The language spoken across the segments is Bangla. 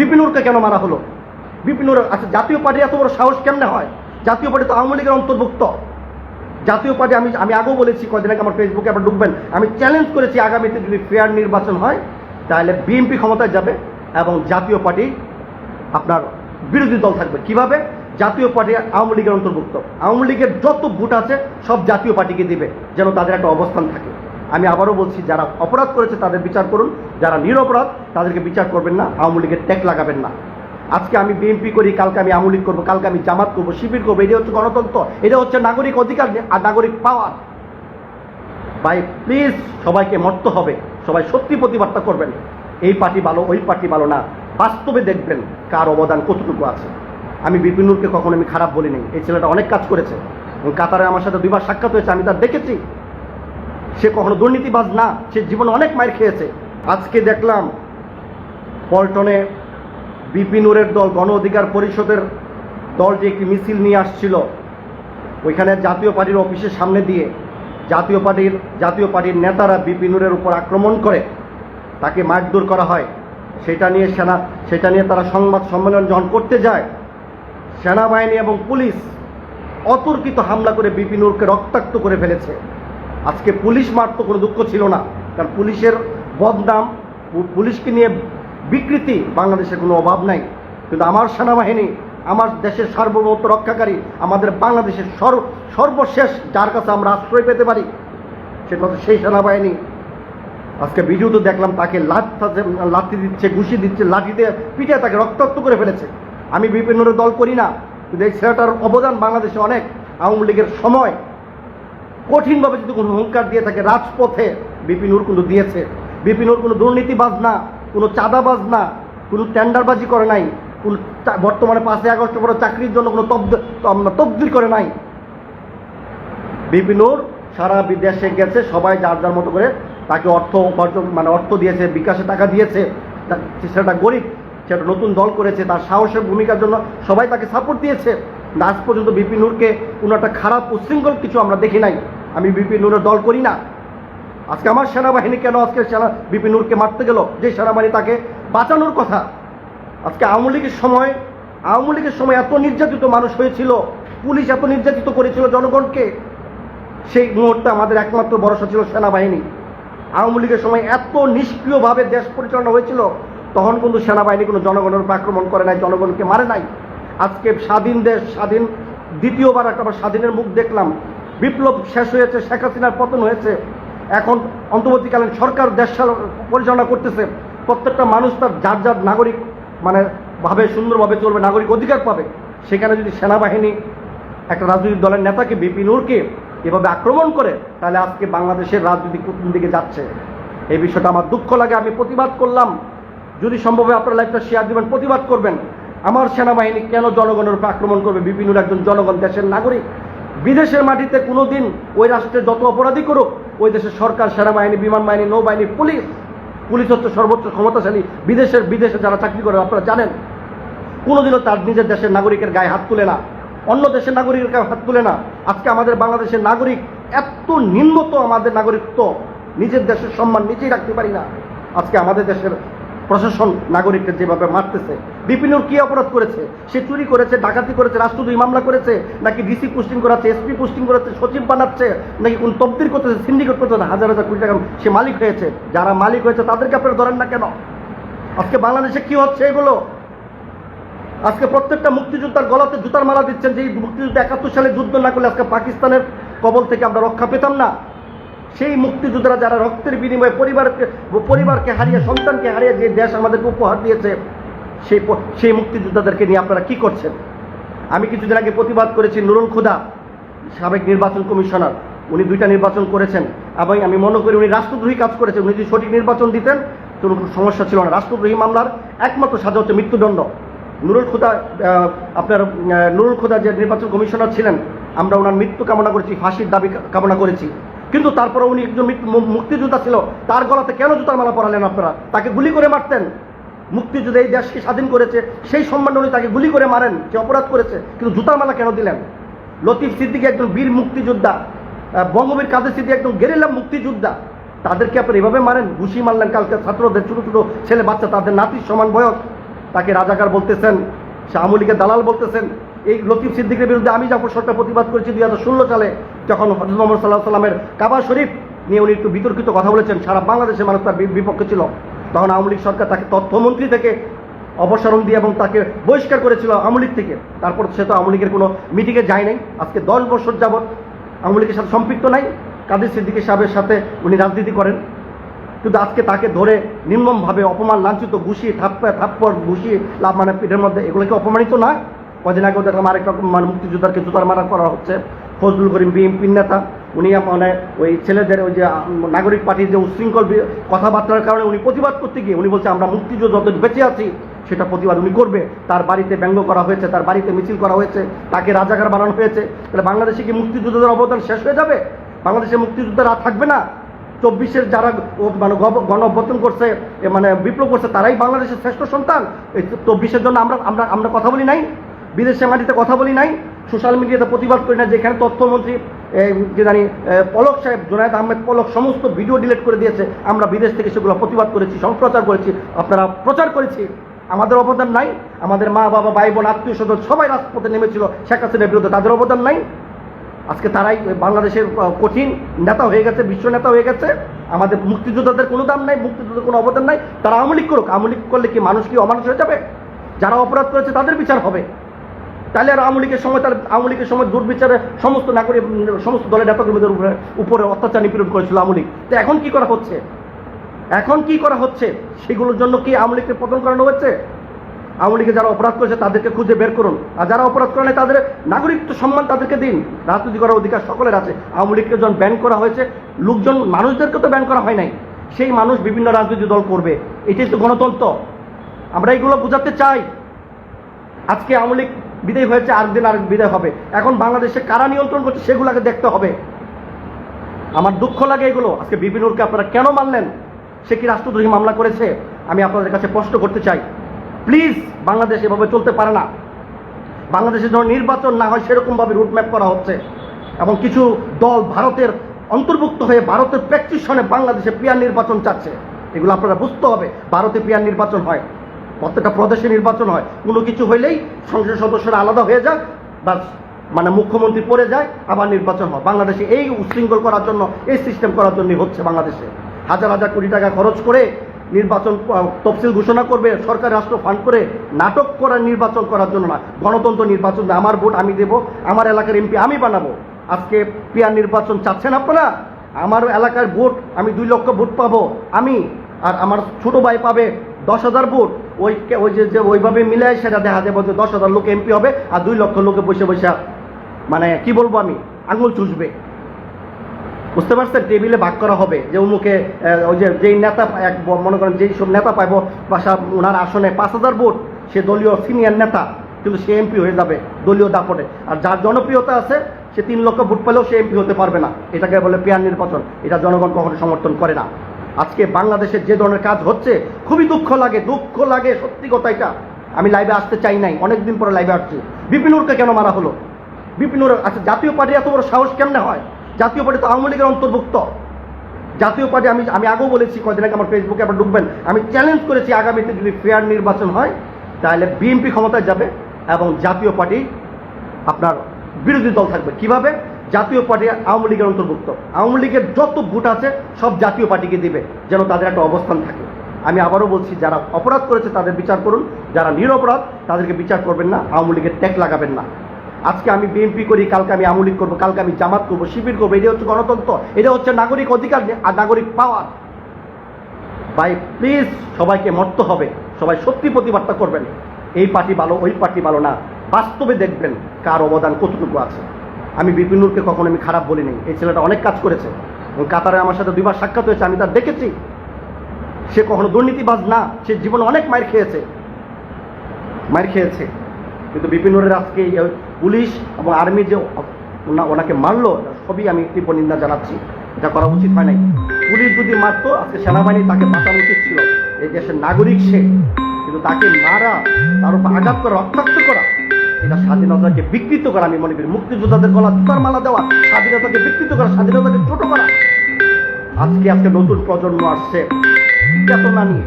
বিপিনুরকে কেন মারা হলো? বিপিনুর আচ্ছা জাতীয় পার্টি এত বড় সাহস কেমনে হয়? জাতীয় পার্টি তো আওয়ামী লীগের অন্তর্ভুক্ত। জাতীয় পার্টি, আমি আমি আগেও বলেছি কদিন আগে আমার ফেসবুকে আবার ঢুকবেন। আমি চ্যালেঞ্জ করেছি আগামীতে যদি ফেয়ার নির্বাচন হয়, তাহলে বিএনপি ক্ষমতায় যাবে এবং জাতীয় পার্টি আপনার বিরোধী দল থাকবে। কীভাবে? জাতীয় পার্টি আওয়ামী লীগের অন্তর্ভুক্ত। আওয়ামী লীগের যত ভোট আছে, সব জাতীয় পার্টিকে দিবে, যেন তাদের একটা অবস্থান থাকে। আমি আবারও বলছি, যারা অপরাধ করেছে তাদের বিচার করুন, যারা নিরপরাধ তাদেরকে বিচার করবেন না, আওয়ামী লীগের ট্যাগ লাগাবেন না। আজকে আমি বিএনপি করি, কালকে আমি আওয়ামী লীগ করব, কালকে আমি জামাত করব, শিবির করব এটা হচ্ছে গণতন্ত্র, এটা হচ্ছে নাগরিক অধিকার আর নাগরিক পাওয়ার। ভাই প্লিজ সবাইকে মরতে হবে, সবাই সত্যি প্রতিবাদটা করবেন। এই পার্টি ভালো, ওই পার্টি ভালো না, বাস্তবে দেখবেন কার অবদান কতটুকু আছে। আমি বিপিনুরকে কখনো আমি খারাপ বলি নাই এই ছেলেটা অনেক কাজ করেছে। কাতারে আমার সাথে দুইবার সাক্ষাৎ হয়েছে, আমি তার দেখেছি। সে কখনো দুর্নীতিবাজ না, সে জীবনে অনেক মায়ের খেয়েছে। আজকে দেখলাম পল্টনে বিপিনুরের দল গণ অধিকার পরিষদের দল যে একটি মিছিল নিয়ে আসছিল। ওইখানে জাতীয় পার্টির অফিসের সামনে দিয়ে জাতীয় পার্টির জাতীয় পার্টির নেতারা বিপিনুরের উপর আক্রমণ করে, তাকে মারধর করা হয়। সেটা নিয়ে সেনা, সেটা নিয়ে তারা সংবাদ সম্মেলন যখন করতে যায়, সেনাবাহিনী এবং পুলিশ অতর্কিত হামলা করে বিপিনুরকে রক্তাক্ত করে ফেলেছে। আজকে পুলিশ মারত, কোনো দুঃখ ছিল না। কারণ পুলিশের বদনাম পুলিশকে নিয়ে বিকৃতি বাংলাদেশের কোনো অভাব নাই। কিন্তু আমার সেনাবাহিনী, আমার দেশের সার্বভৌমত্ব রক্ষাকারী, আমাদের বাংলাদেশের সর্ব সর্বশেষ যার কাছে আমরা আশ্রয় পেতে পারি সেটা সেই সেনাবাহিনী। আজকে ভিডিও তো দেখলাম, তাকে লাথি দিচ্ছে ঘুষি দিচ্ছে, লাঠিতে পিঠে তাকে রক্তাক্ত করে ফেলেছে। আমি বিপিনুরের দল করি না, কিন্তু এই ছেলেটার অবদান বাংলাদেশে অনেক। আওয়ামী লীগের সময় কঠিনভাবে যদি কোনো হুঙ্কার দিয়ে থাকে, রাজপথে বিপিনুর কিন্তু দিয়েছে। বিপিনুর কোনো দুর্নীতিবাজ না, কোনো চাঁদাবাজ না, কোনো টেন্ডারবাজি করে নাই, কোনো বর্তমানে পাঁচই আগস্ট বড় চাকরির জন্য কোনো তব্দ তবদিল করে নাই। বিপিনুর সারা বিদেশে গেছে, সবাই যার যার মতো করে তাকে অর্থ উপার্জন মানে অর্থ দিয়েছে, বিকাশে টাকা দিয়েছে সেটা গরিব সেটা নতুন দল করেছে, তার সাহসের ভূমিকার জন্য সবাই তাকে সাপোর্ট দিয়েছে। আজ পর্যন্ত বিপিনুরকে কোনো একটা খারাপ উশৃঙ্খল কিছু আমরা দেখি নাই। আমি বিপিনুরের দল করি না। আজকে আমার সেনাবাহিনী কেন আজকে সেনা বিপিনুরকে মারতে গেল? যে সেনাবাহিনী তাকে বাঁচানোর কথা। আজকে আওয়ামী লীগের সময় আওয়ামী লীগের সময় এত নির্যাতিত মানুষ হয়েছিল। পুলিশ এত নির্যাতিত করেছিল জনগণকে। সেই মুহূর্তে আমাদের একমাত্র ভরসা ছিল সেনাবাহিনী। আওয়ামী লীগের সময় এত নিষ্ক্রিয়ভাবে দেশ পরিচালনা হয়েছিল, তখন কিন্তু সেনাবাহিনী কোনো জনগণের উপর আক্রমণ করে নাই, জনগণকে মারে নাই। আজকে স্বাধীন দেশ, স্বাধীন দ্বিতীয়বার একটা স্বাধীনের মুখ দেখলাম। বিপ্লব শেষ হয়েছে, শেখ হাসিনার পতন হয়েছে। এখন অন্তর্বর্তীকালীন সরকার দেশ চাল- পরিচালনা করতেছে। প্রত্যেকটা মানুষ তার যার যার নাগরিক মানে ভাবে, সুন্দরভাবে চলবে, নাগরিক অধিকার পাবে। সেখানে যদি সেনাবাহিনী একটা রাজনৈতিক দলের নেতাকে বিপিনুরকে এভাবে আক্রমণ করে, তাহলে আজকে বাংলাদেশের রাজনীতি কোন দিকে যাচ্ছে। এই বিষয়টা আমার দুঃখ লাগে, আমি প্রতিবাদ করলাম। যদি সম্ভব হয় আপনারা লাইফটা শেয়ার দিবেন, প্রতিবাদ করবেন। আমার সেনাবাহিনী কেন জনগণের উপর আক্রমণ করবে? বিপিনুর একজন জনগণ, দেশের নাগরিক। বিদেশের মাটিতে কোনো দিন ওই রাষ্ট্রের যত অপরাধী করুক, ওই দেশের সরকার, সেনাবাহিনী বিমান বাহিনী নৌবাহিনী, পুলিশ পুলিশ হচ্ছে সর্বোচ্চ ক্ষমতাশালী, বিদেশের বিদেশে যারা চাকরি করে, আপনারা জানেন, কোনোদিনও তার নিজের দেশের নাগরিকের গায়ে হাত তুলে না, অন্য দেশের নাগরিকের গায়ে হাত তুলে না। আজকে আমাদের বাংলাদেশের নাগরিক এত নিম্নত আমাদের নাগরিকত্ব, নিজের দেশের সম্মান নিজেই রাখতে পারি না। আজকে আমাদের দেশের প্রশাসন নাগরিককে যেভাবে মারতেছে বিপিনুর কি অপরাধ করেছে, সে চুরি করেছে, ডাকাতি করেছে, রাষ্ট্রদ্রোহী মামলা করেছে, নাকি ডিসি পোস্টিং করাচ্ছে এসপি পোস্টিং করাচ্ছে, সচিব বানাচ্ছে, নাকি কোন তবদির করতেছে সিন্ডিকেট করতেছে, হাজার হাজার কোটি টাকা সে মালিক হয়েছে, যারা মালিক হয়েছে তাদেরকে আপনারা ধরেন না কেন? আজকে বাংলাদেশে কি হচ্ছে এগুলো? আজকে প্রত্যেকটা মুক্তিযোদ্ধার গলাতে জুতার মালা দিচ্ছেন যে মুক্তিযুদ্ধ একাত্তর সালে যুদ্ধ না করলে আজকে পাকিস্তানের কবল থেকে আমরা রক্ষা পেতাম না। সেই মুক্তিযোদ্ধারা যারা রক্তের বিনিময়ে পরিবারকে পরিবারকে হারিয়ে, সন্তানকে হারিয়ে যে দেশ আমাদেরকে উপহার দিয়েছে, সেই সেই মুক্তিযোদ্ধাদেরকে নিয়ে আপনারা কি করছেন? আমি কিছুদিন আগে প্রতিবাদ করেছি নুরুল খুদা, সাবেক নির্বাচন কমিশনার। উনি দুইটা নির্বাচন করেছেন। এবং আমি মনে করি উনি রাষ্ট্রদ্রোহী কাজ করেছেন। উনি যদি সঠিক নির্বাচন দিতেন, তো কোনো সমস্যা ছিল না। রাষ্ট্রদ্রোহী মামলার একমাত্র সাজা হচ্ছে মৃত্যুদণ্ড। নুরুল খুদা আপনার নুরুল খুদা যে নির্বাচন কমিশনার ছিলেন, আমরা ওনার মৃত্যু কামনা করেছি, ফাঁসির দাবি কামনা করেছি। কিন্তু তারপরে উনি একজন মুক্তিযোদ্ধা ছিল, তার গলাতে কেন জুতার মালা পরালেন আপনারা? তাকে গুলি করে মারতেন। মুক্তিযুদ্ধে এই দেশকে স্বাধীন করেছে, সেই সম্মান উনি তাকে গুলি করে মারেন যে অপরাধ করেছে, কিন্তু জুতার মালা কেন দিলেন? লতিফ সিদ্দিকি একজন বীর মুক্তিযোদ্ধা বঙ্গবীর কাদের সিদ্দিকি একজন গেরিলা মুক্তিযোদ্ধা। তাদেরকে আপনার এভাবে মারেন? ঘুষি মারলেন কালকে ছাত্রদের, ছোটো ছোটো ছেলে বাচ্চা, তাদের নাতির সমান বয়স। তাকে রাজাকার বলতেছেন সে আওয়ামী লীগের দালাল বলতেছেন, এই লতিফ সিদ্দিকের বিরুদ্ধে আমি যখন সরকার প্রতিবাদ করেছি দুই হাজার ষোলো সালে, যখন হজরত মোহাম্মদ সাল্লাহ সাল্লামের কাবা শরীফ নিয়ে উনি একটু বিতর্কিত কথা বলেছেন, সারা বাংলাদেশের মানুষ তার বিপক্ষে ছিল। তখন আওয়ামী লীগ সরকার তাকে তথ্যমন্ত্রী থেকে অপসারণ দিয়ে এবং তাকে বহিষ্কার করেছিল আওয়ামী লীগ থেকে। তারপর সে তো আওয়ামী লীগের কোনো মিটিংয়ে যায় নাই। আজকে দশ বছর যাবৎ আওয়ামী লীগের সাথে সম্পৃক্ত নাই। কাদের সিদ্দিকী সাহেবের সাথে উনি রাজনীতি করেন। কিন্তু আজকে তাকে ধরে নির্মমভাবে অপমান, লাঞ্ছিত ঘুষিয়ে থাপ্পা, থাপ্পড় ঘুষিয়ে লাভ মানে পিঠের মধ্যে এগুলো কি অপমানিত না? কদিন আগেও দেখলাম আরেক রকম মানে মুক্তিযোদ্ধাকে জুতার মারা করা হচ্ছে। ফজলুল করিম বিএনপির নেতা, উনি মানে ওই ছেলেদের ওই যে নাগরিক পার্টির যে উশৃঙ্খল কথাবার্তার কারণে উনি প্রতিবাদ করতে গিয়ে উনি বলছে, আমরা মুক্তিযুদ্ধ যত বেঁচে আছি, সেটা প্রতিবাদ উনি করবে। তার বাড়িতে ব্যঙ্গ করা হয়েছে, তার বাড়িতে মিছিল করা হয়েছে, তাকে রাজাকার বানানো হয়েছে। তাহলে বাংলাদেশে কি মুক্তিযুদ্ধের অবদান শেষ হয়ে যাবে? বাংলাদেশে মুক্তিযুদ্ধের থাকবে না? চব্বিশের যারা মানে গণ করছে মানে বিপ্লব করছে, তারাই বাংলাদেশের শ্রেষ্ঠ সন্তান। এই চব্বিশের জন্য আমরা আমরা আমরা কথা বলি নাই, বিদেশে মাটিতে কথা বলি নাই, সোশ্যাল মিডিয়াতে প্রতিবাদ করি না যেখানে তথ্যমন্ত্রী যে জানি পলক সাহেব, জোনায়দ আহমেদ পলক সমস্ত ভিডিও ডিলিট করে দিয়েছে, আমরা বিদেশ থেকে সেগুলো প্রতিবাদ করেছি, সম্প্রচার করেছি, আপনারা প্রচার করেছি। আমাদের অবদান নাই, আমাদের মা বাবা ভাই বোন আত্মীয় স্বজন সবাই রাজপথে নেমেছিল, শেখ হাসিনার বিরুদ্ধে, তাদের অবদান নাই। আজকে তারাই বাংলাদেশের কঠিন নেতা হয়ে গেছে, বিশ্ব নেতা হয়ে গেছে। আমাদের মুক্তিযোদ্ধাদের কোনো দাম নাই, মুক্তিযোদ্ধাদের কোনো অবদান নাই। তারা আওয়ামী লীগ করুক, আওয়ামী লীগ করলে কি মানুষ কি অমানুষ হয়ে যাবে? যারা অপরাধ করেছে, তাদের বিচার হবে। তাহলে আর আওয়ামী লীগের সময় তার, আওয়ামী লীগের সময় দুর্বিচারে সমস্ত নাগরিক সমস্ত দলের নেতাকর্মীদের উপরে উপরে অত্যাচার নিপীড়ন করেছিল আওয়ামী লীগ। তো এখন কি করা হচ্ছে? এখন কি করা হচ্ছে? সেগুলোর জন্য কি আওয়ামী লীগকে পতন করানো হচ্ছে? আওয়ামী লীগে যারা অপরাধ করেছে তাদেরকে খুঁজে বের করুন। আর যারা অপরাধ করে তাদের নাগরিকত্ব সম্মান তাদেরকে দিন। রাজনীতি করার অধিকার সকলের আছে। আওয়ামী লীগকে যখন ব্যান করা হয়েছে, লোকজন মানুষদেরকে তো ব্যান করা হয় নাই। সেই মানুষ বিভিন্ন রাজনৈতিক দল করবে। এটাই তো গণতন্ত্র। আমরা এগুলো বোঝাতে চাই। আজকে আওয়ামী লীগ বিদায় হয়েছে আর দিন আর বিদায় হবে। এখন বাংলাদেশে কারা নিয়ন্ত্রণ করছে সেগুলোকে দেখতে হবে। আমার দুঃখ লাগে এগুলো। আজকে বিপিনুরকে আপনারা কেন মানলেন? সে কি রাষ্ট্রদ্রোহী মামলা করেছে? আমি আপনাদের কাছে প্রশ্ন করতে চাই। প্লিজ বাংলাদেশ এভাবে চলতে পারে না। বাংলাদেশে যখন নির্বাচন না হয়, সেরকমভাবে রুটম্যাপ করা হচ্ছে। এবং কিছু দল ভারতের অন্তর্ভুক্ত হয়ে ভারতের প্র্যাকটিশনে বাংলাদেশে পিয়ার নির্বাচন চাচ্ছে। এগুলো আপনারা বুঝতে হবে, ভারতে পিয়ার নির্বাচন হয়। প্রত্যেকটা প্রদেশে নির্বাচন হয়। কোনো কিছু হইলেই সংসদ সদস্যরা আলাদা হয়ে যায় বাস মানে মুখ্যমন্ত্রী পড়ে যায়, আবার নির্বাচন হয়। বাংলাদেশে এই উশৃঙ্খল করার জন্য, এই সিস্টেম করার জন্যই হচ্ছে বাংলাদেশে। হাজার হাজার কোটি টাকা খরচ করে নির্বাচন তফসিল ঘোষণা করবে, সরকার রাষ্ট্র ফান্ড করে নাটক করার নির্বাচন করার জন্য না। গণতন্ত্র নির্বাচন, আমার ভোট আমি দেব, আমার এলাকার এমপি আমি বানাবো। আজকে পিয়ার নির্বাচন চাচ্ছেন আপনারা? আমার এলাকার ভোট, আমি দুই লক্ষ ভোট পাবো, আমি। আর আমার ছোট ভাই পাবে দশ হাজার ভোট। ওই ওই যে ওইভাবে মিলে সেটা দেখা যাবে যে দশ হাজার লোক এমপি হবে আর দুই লক্ষ লোকে বসে বসে মানে কি বলব আমি? আঙুল চুষবে। বুঝতে পারছেন? টেবিলে ভাগ করা হবে। যে উমুকে ওই যে, যেই নেতা এক মনে করেন যেই সব নেতা পাইব, বাসা ওনার আসনে পাঁচ হাজার ভোট, সে দলীয় সিনিয়র নেতা, কিন্তু সে এমপি হয়ে যাবে দলীয় দাপটে। আর যার জনপ্রিয়তা আছে, সে তিন লক্ষ ভোট পেলেও সে এমপি হতে পারবে না। এটাকে বলে পেয়ার নির্বাচন। এটা জনগণ কখনো সমর্থন করে না। আজকে বাংলাদেশে যে ধরনের কাজ হচ্ছে, খুবই দুঃখ লাগে দুঃখ লাগে, সত্যি কথা এটা। আমি লাইভে আসতে চাই নাই, অনেকদিন পরে লাইভে আসছি। বিপিনুরকে কেন মারা হলো? বিপিনুর আচ্ছা জাতীয় পার্টি এত বড় সাহস কেমনে হয়? জাতীয় পার্টি তো আওয়ামী লীগের অন্তর্ভুক্ত। জাতীয় পার্টি আমি আমি আগেও বলেছি কদিন আগে আমার ফেসবুকে আবার ঢুকবেন। আমি চ্যালেঞ্জ করেছি আগামীতে যদি ফেয়ার নির্বাচন হয়, তাহলে বিএনপি ক্ষমতায় যাবে এবং জাতীয় পার্টি আপনার বিরোধী দল থাকবে। কীভাবে? জাতীয় পার্টি আওয়ামী লীগের অন্তর্ভুক্ত। আওয়ামী লীগের যত ভোট আছে, সব জাতীয় পার্টিকে দিবে, যেন তাদের একটা অবস্থান থাকে। আমি আবারও বলছি, যারা অপরাধ করেছে তাদের বিচার করুন, যারা নিরপরাধ, তাদেরকে বিচার করবেন না, আওয়ামী লীগের ট্যাগ লাগাবেন না। আজকে আমি বিএনপি করি, কালকে আমি আওয়ামী লীগ করব, কালকে আমি জামাত করব, শিবির করব, এটা হচ্ছে গণতন্ত্র, এটা হচ্ছে নাগরিক অধিকার আর নাগরিক পাওয়ার। ভাই প্লিজ সবাইকে মরতে হবে, সবাই সত্যি প্রতিবাদটা করবেন। এই পার্টি ভালো, ওই পার্টি ভালো না, বাস্তবে দেখবেন কার অবদান কতটুকু আছে। আমি বিপিনুরকে কখনো আমি খারাপ বলিনি, এই ছেলেটা অনেক কাজ করেছে। এবং কাতারে আমার সাথে দুইবার সাক্ষাৎ হয়েছে, আমি তার দেখেছি। সে কখনো দুর্নীতিবাজ না, সে জীবনে অনেক মার খেয়েছে। মায়ের খেয়েছে। কিন্তু বিপিনুরের আজকে পুলিশ এবং আর্মি যে ওনা- ওনাকে মারলো, সবই আমি তীব্র নিন্দা জানাচ্ছি। এটা করা উচিত হয় নাই। পুলিশ যদি মারতো, আজকে সেনাবাহিনী তাকে বাঁচানো উচিত ছিল। এই দেশের নাগরিক সে। কিন্তু তাকে মারা, তার উপর আঘাত করা, রক্তাক্ত করা, এটা স্বাধীনতাকে বিকৃত করা, আমি মনে করি, মুক্তিযোদ্ধাদের গলা জুতার মালা দেওয়া, স্বাধীনতাকে বিকৃত করা, স্বাধীনতাকে ছোট করা। আজকে আজকে নতুন প্রজন্ম আসছে। চেতনা নিয়ে।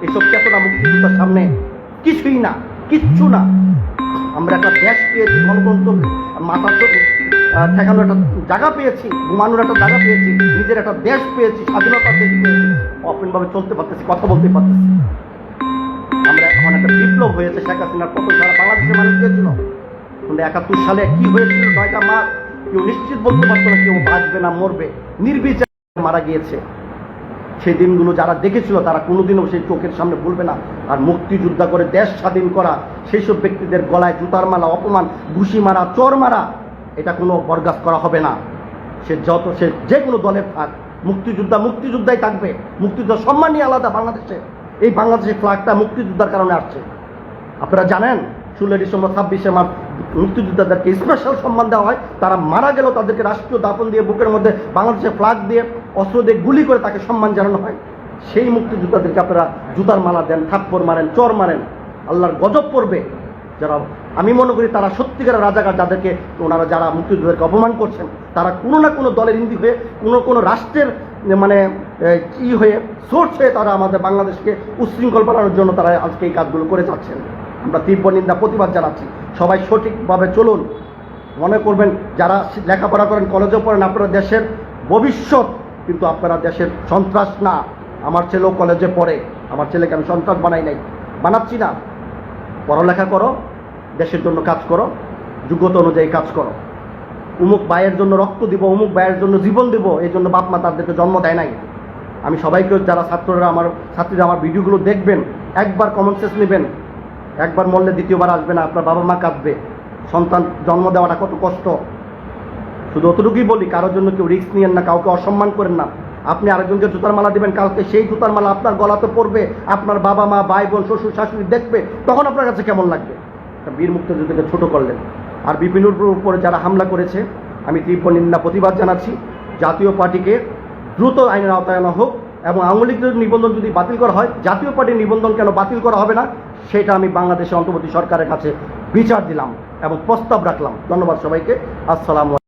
এইসব চেতনা মুক্তিযোদ্ধার সামনে কিছুই না, কিচ্ছু না। আমরা একটা দেশ পেয়েছি গণতন্ত্র মাথার তো আহ, ঠেকানোর একটা জায়গা পেয়েছি ঘুমানোর একটা জায়গা পেয়েছি নিজের একটা দেশ পেয়েছি স্বাধীনতার দেশ পেয়েছি অপনভাবে চলতে পারতেছি কথা বলতে পারতেছি। আমরা এখন একটা বিপ্লব হয়েছে শেখ হাসিনার পতন সারা বাংলাদেশের মানুষ দিয়েছিল কিন্তু একাত্তর সালে কি হয়েছিল নয়টা মাস কেউ নিশ্চিত বলতে পারতো না কেউ বাঁচবে না মরবে নির্বিচার মারা গিয়েছে। সেই দিনগুলো যারা দেখেছিল, তারা কোনোদিনও সেই চোখের সামনে ভুলবে না। আর মুক্তিযোদ্ধা করে দেশ স্বাধীন করা সেই সব ব্যক্তিদের গলায় জুতার মালা, অপমান, ঘুষি মারা, চর মারা, এটা কোনো বরগাস করা হবে না। সে যত, সে যে কোনো দলের থাক, মুক্তিযোদ্ধা মুক্তিযোদ্ধাই থাকবে। মুক্তিযোদ্ধার সম্মানই আলাদা বাংলাদেশে। এই বাংলাদেশের ফ্ল্যাগটা মুক্তিযোদ্ধার কারণে আসছে। আপনারা জানেন ষোলো ডিসেম্বর, ছাব্বিশে মার্চ মুক্তিযোদ্ধাদেরকে স্পেশাল সম্মান দেওয়া হয়। তারা মারা গেল তাদেরকে রাষ্ট্রীয় দাপন দিয়ে বুকের মধ্যে বাংলাদেশের ফ্ল্যাগ দিয়ে অস্ত্র দিয়ে গুলি করে তাকে সম্মান জানানো হয়। সেই মুক্তিযোদ্ধাদেরকে আপনারা জুতার মালা দেন, থাপ্পড় মারেন, চর মারেন। আল্লাহর গজব পড়বে। যারা, আমি মনে করি তারা সত্যিকারের রাজাকার যাদেরকে ওনারা যারা মুক্তিযোদ্ধাদেরকে অপমান করছেন, তারা কোনো না কোনো দলের ইন্দি হয়ে, কোনো কোনো রাষ্ট্রের মানে কি হয়ে সোর্স হয়ে তারা আমাদের বাংলাদেশকে উচ্ছৃঙ্খল বানানোর জন্য তারা আজকে এই কাজগুলো করে যাচ্ছেন। আমরা তীব্র নিন্দা, প্রতিবাদ জানাচ্ছি। সবাই সঠিকভাবে চলুন। মনে করবেন, যারা লেখাপড়া করেন কলেজে পড়েন, আপনারা দেশের ভবিষ্যৎ কিন্তু আপনারা দেশের সন্ত্রাস না। আমার ছেলেও কলেজে পড়ে, আমার ছেলেকে আমি সন্ত্রাস বানাই নাই। বানাচ্ছি না। পড়ালেখা করো, দেশের জন্য কাজ করো, যোগ্যতা অনুযায়ী কাজ করো। উমুক ভাইয়ের জন্য রক্ত দিব, উমুক ভাইয়ের জন্য জীবন দিব, এই জন্য বাপ মা তাদেরকে জন্ম দেয় নাই। আমি সবাইকে, যারা ছাত্ররা আমার, ছাত্রীরা আমার ভিডিওগুলো দেখবেন, একবার কমন সেন্স নেবেন। একবার মরলে দ্বিতীয়বার আসবে না, আপনার বাবা মা কাঁদবে। সন্তান জন্ম দেওয়াটা কত কষ্ট। শুধু অতটুকুই বলি, কারোর জন্য কেউ রিস্ক নিয়েন না, কাউকে অসম্মান করেন না। আপনি আরেকজনকে জুতার মালা দিবেন, কালকে সেই জুতার মালা আপনার গলাতে পড়বে, আপনার বাবা মা, ভাই বোন, শ্বশুর, শাশুড়ি দেখবে, তখন আপনার কাছে কেমন লাগবে? বীর মুক্তিযুদ্ধকে ছোট করলেন। আর বিপিনুর উপরে যারা হামলা করেছে, আমি তীব্র নিন্দা, প্রতিবাদ জানাচ্ছি। জাতীয় পার্টিকে দ্রুত আইনের আওতায় আনা হোক এবং আওয়ামী নিবন্ধন যদি বাতিল করা হয়, জাতীয় পার্টির নিবন্ধন কেন বাতিল করা হবে না, সেটা আমি বাংলাদেশের অন্তর্বর্তী সরকারের কাছে বিচার দিলাম এবং প্রস্তাব রাখলাম। ধন্যবাদ সবাইকে। আসসালাম